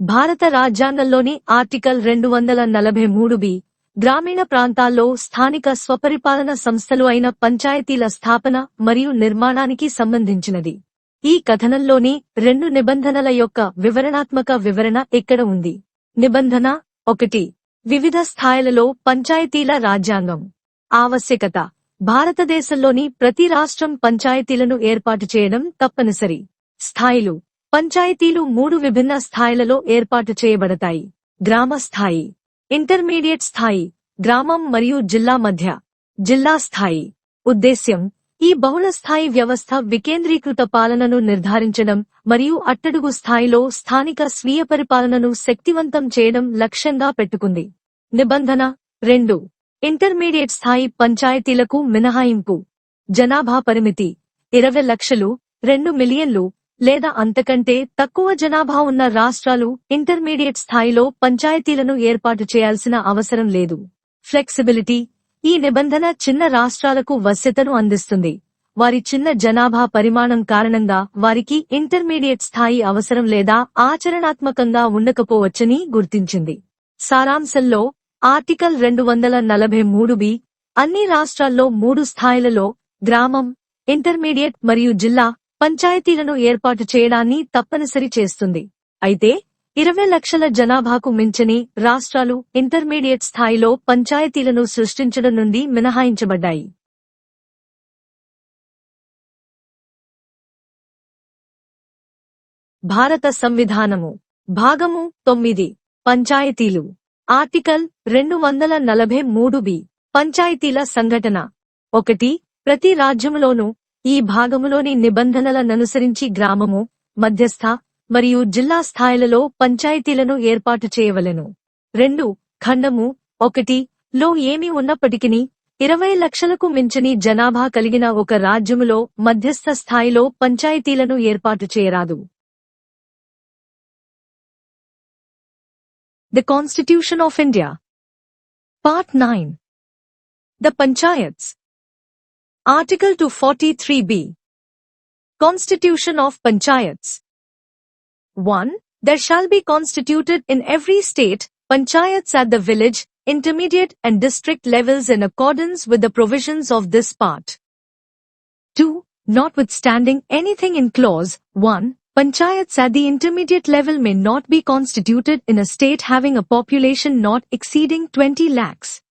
భారత రాజ్యాంగంలోని ఆర్టికల్ రెండు వందల నలభై మూడు బి గ్రామీణ ప్రాంతాల్లో స్థానిక స్వపరిపాలన సంస్థలు అయిన పంచాయతీల స్థాపన మరియు నిర్మాణానికి సంబంధించినది. ఈ కథనంలోని రెండు నిబంధనల యొక్క వివరణాత్మక వివరణ ఇక్కడ ఉంది? నిబంధన ఒకటి వివిధ స్థాయిలలో పంచాయతీల రాజ్యాంగం. ఆవశ్యకత భారతదేశంలోని ప్రతి రాష్ట్రం పంచాయతీలను ఏర్పాటు చేయడం తప్పనిసరి. స్థాయిలు పంచాయతీలు మూడు విభిన్న స్థాయిలలో ఏర్పాటు చేయబడతాయి. గ్రామ స్థాయి ఇంటర్మీడియట్ స్థాయి గ్రామం మరియు జిల్లా మధ్య. జిల్లా స్థాయి. ఉద్దేశ్యం ఈ బహుళ స్థాయి వ్యవస్థ వికేంద్రీకృత పాలనను నిర్ధారించడం మరియు అట్టడుగు స్థాయిలో స్థానిక స్వీయ పరిపాలనను శక్తివంతం చేయడం లక్ష్యంగా పెట్టుకుంది. నిబంధన రెండు. ఇంటర్మీడియట్ స్థాయి పంచాయతీలకు మినహాయింపు. జనాభా పరిమితి ఇరవై లక్షలు రెండు మిలియన్లు లేదా అంతకంటే తక్కువ జనాభా ఉన్న రాష్ట్రాలు ఇంటర్మీడియట్ స్థాయిలో పంచాయతీలను ఏర్పాటు చేయాల్సిన అవసరం లేదు. ఫ్లెక్సిబిలిటీ ఈ నిబంధన చిన్న రాష్ట్రాలకు వశ్యతను అందిస్తుంది. వారి చిన్న జనాభా పరిమాణం కారణంగా వారికి ఇంటర్మీడియట్ స్థాయి అవసరం లేదా ఆచరణాత్మకంగా ఉండకపోవచ్చని గుర్తించింది. సారాంశంలో ఆర్టికల్ రెండు వందల నలభై మూడు బి అన్ని రాష్ట్రాల్లో మూడు స్థాయిలలో గ్రామం ఇంటర్మీడియట్ మరియు జిల్లా పంచాయతీలను ఏర్పాటు చేయడాన్ని తప్పనిసరి చేస్తుంది. అయితే ఇరవై లక్షల జనాభాకు మించని రాష్ట్రాలు ఇంటర్మీడియట్ స్థాయిలో పంచాయతీలను సృష్టించడం నుండి మినహాయించబడ్డాయి. భారత సంవిధానము. భాగము తొమ్మిది. పంచాయతీలు. ఆర్టికల్ రెండు వందల నలభై మూడు బి. పంచాయతీల సంఘటన. ఒకటి ప్రతి రాజ్యములోనూ ఈ భాగములోని నిబంధనలననుసరించి గ్రామము మధ్యస్థ మరియు జిల్లా స్థాయిలలో పంచాయతీలను ఏర్పాటు చేయవలెను. రెండు ఖండము ఒకటి లో ఏమి ఉన్నప్పటికీ ఇరవై లక్షలకు మించని జనాభా కలిగిన ఒక రాజ్యములో మధ్యస్థ స్థాయిలో పంచాయతీలను ఏర్పాటు చేయరాదు. The constitution of India part nine the panchayats Article 243b. Constitution of Panchayats. 1. There shall be constituted in every state panchayats at the village, intermediate and district levels in accordance with the provisions of this part. 2. Notwithstanding anything in clause 1, panchayats at the intermediate level may not be constituted in a state having a population not exceeding 20 lakhs.